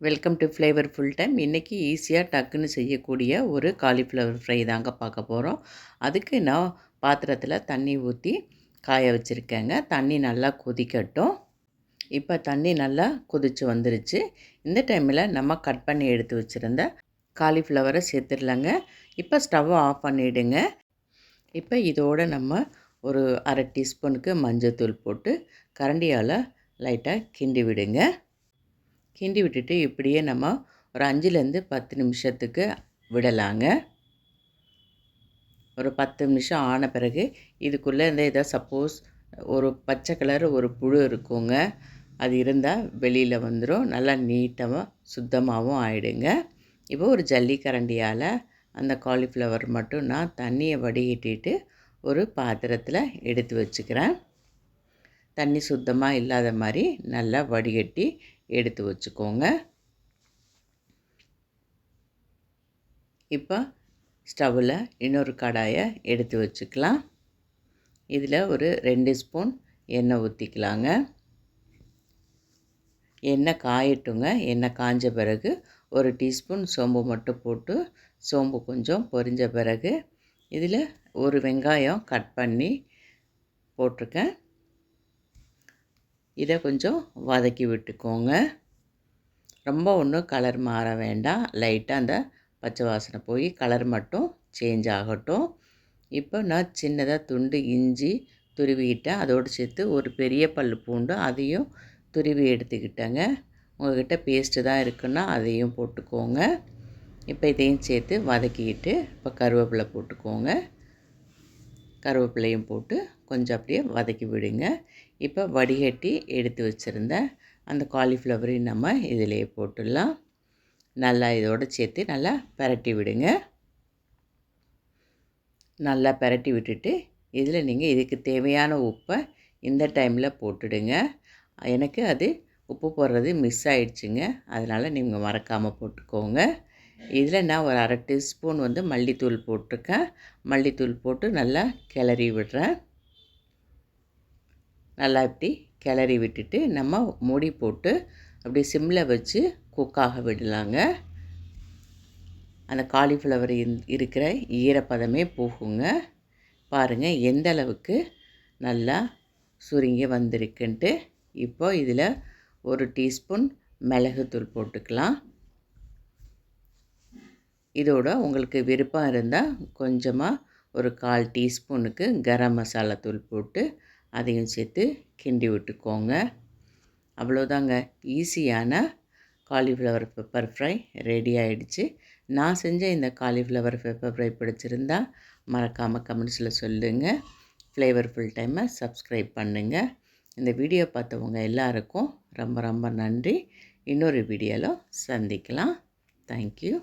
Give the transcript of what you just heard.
Welcome to flavour full time இன்றைக்கி ஈஸியாக டக்குன்னு செய்யக்கூடிய ஒரு காலிஃப்ளவர் ஃப்ரை தாங்க பார்க்க போகிறோம் அதுக்கு நான் பாத்திரத்தில் தண்ணி ஊற்றி காய வச்சுருக்கேங்க. தண்ணி நல்லா கொதிக்கட்டும். இப்போ தண்ணி நல்லா கொதித்து வந்துருச்சு. இந்த டைமில் நம்ம கட் பண்ணி எடுத்து வச்சுருந்த காலிஃப்ளவரை சேர்த்துடலாங்க. இப்போ ஸ்டவ்வை ஆஃப் பண்ணிவிடுங்க இப்போ இதோடு நம்ம ஒரு அரை டீஸ்பூனுக்கு மஞ்சள் தூள் போட்டு கரண்டியால் லைட்டாக கிண்டி விடுங்க. கிண்டி விட்டுட்டு இப்படியே நம்ம ஒரு அஞ்சுலேருந்து பத்து நிமிஷத்துக்கு விடலாங்க. ஒரு பத்து நிமிஷம் ஆன பிறகு இதுக்குள்ளே இந்த ஏதோ சப்போஸ் ஒரு பச்சை கலர் ஒரு புழு இருக்குங்க. அது இருந்தால் வெளியில் வந்துடும் நல்லா நீட்டமாக சுத்தமாகவும் ஆகிடுங்க இப்போ ஒரு ஜல்லிக்கரண்டியால் அந்த காலிஃப்ளவர் மட்டும் நான் தண்ணியை வடிகட்டிட்டு ஒரு பாத்திரத்தில் எடுத்து வச்சுக்கிறேன். தண்ணி சுத்தமாக இல்லாத மாதிரி நல்லா வடிகட்டி எடுத்து வச்சுக்கோங்க. இப்போ ஸ்டவ்வில் இன்னொரு கடாயை எடுத்து வச்சுக்கலாம். இதில் ஒரு ரெண்டு ஸ்பூன் எண்ணெய் ஊற்றிக்கலாங்க எண்ணெய் காயட்டுங்க. எண்ணெய் காஞ்ச பிறகு ஒரு டீஸ்பூன் சோம்பு மட்டும் போட்டு சோம்பு கொஞ்சம் பொரிஞ்ச பிறகு இதில் ஒரு வெங்காயம் கட் பண்ணி போட்டிருக்கேன். இதை கொஞ்சம் வதக்கி விட்டுக்கோங்க. ரொம்ப ஒன்றும் கலர் மாற வேண்டாம். லைட்டாக அந்த பச்சை வாசனை போய் கலர் மட்டும் சேஞ்ச் ஆகட்டும். இப்போ நான் சின்னதாக துண்டு இஞ்சி துருவிக்கிட்டேன் அதோடு சேர்த்து ஒரு பெரிய பல் பூண்டு அதையும் துருவி எடுத்துக்கிட்டேங்க. உங்கள்கிட்ட பேஸ்ட்டு தான் இருக்குன்னா அதையும் போட்டுக்கோங்க. இப்போ இதையும் சேர்த்து வதக்கிக்கிட்டு இப்போ கருவேப்பிலை போட்டுக்கோங்க. கருவேப்பிலையும் போட்டு கொஞ்சம் அப்படியே வதக்கி விடுங்க. இப்போ வடிகட்டி எடுத்து வச்சுருந்த அந்த காலிஃப்ளவரையும் நம்ம இதிலே போட்டுடலாம். நல்லா இதோடு சேர்த்து நல்லா பரட்டி விடுங்க. நல்லா பரட்டி விட்டுட்டு இதில் நீங்கள் இதுக்கு தேவையான உப்பை இந்த டைமில் போட்டுடுங்க. எனக்கு அது உப்பு போடுறது மிஸ் ஆயிடுச்சுங்க. அதனால் நீங்கள் மறக்காமல் போட்டுக்கோங்க. இதில் நான் ஒரு அரை டீஸ்பூன் வந்து மல்லித்தூள் போட்டிருக்கேன். மல்லித்தூள் போட்டு நல்லா கிளறி விடுறேன். நல்லா இப்படி கிளறி விட்டுட்டு நம்ம மூடி போட்டு அப்படி சிம்மில் வச்சு குக்காக விடலாங்க. அந்த காலிஃப்ளவர் இருக்கிற ஈரப்பதமே போகுங்க. பாருங்கள் எந்த அளவுக்கு நல்லா சுருங்கி வந்திருக்குன்ட்டு. இப்போ இதில் ஒரு டீஸ்பூன் மிளகுத்தூள் போட்டுக்கலாம். இதோட உங்களுக்கு விருப்பம் இருந்தால் கொஞ்சமாக ஒரு கால் டீஸ்பூனுக்கு கரம் மசாலா தூள் போட்டு அதையும் சேர்த்து கிண்டி விட்டுக்கோங்க. அவ்வளோதாங்க. ஈஸியான காலிஃப்ளவர் பெப்பர் ஃப்ரை ரெடி ஆகிடுச்சு நான் செஞ்ச இந்த காலிஃப்ளவர் பெப்பர் ஃப்ரை பிடிச்சிருந்தா மறக்காமல் கமெண்ட்ஸில் சொல்லுங்கள் ஃப்ளேவர்ஃபுல் டைமை சப்ஸ்கிரைப் பண்ணுங்கள் இந்த வீடியோ பார்த்தவங்க எல்லாருக்கும் ரொம்ப ரொம்ப நன்றி. இன்னொரு வீடியோவில் சந்திக்கலாம். தேங்க்யூ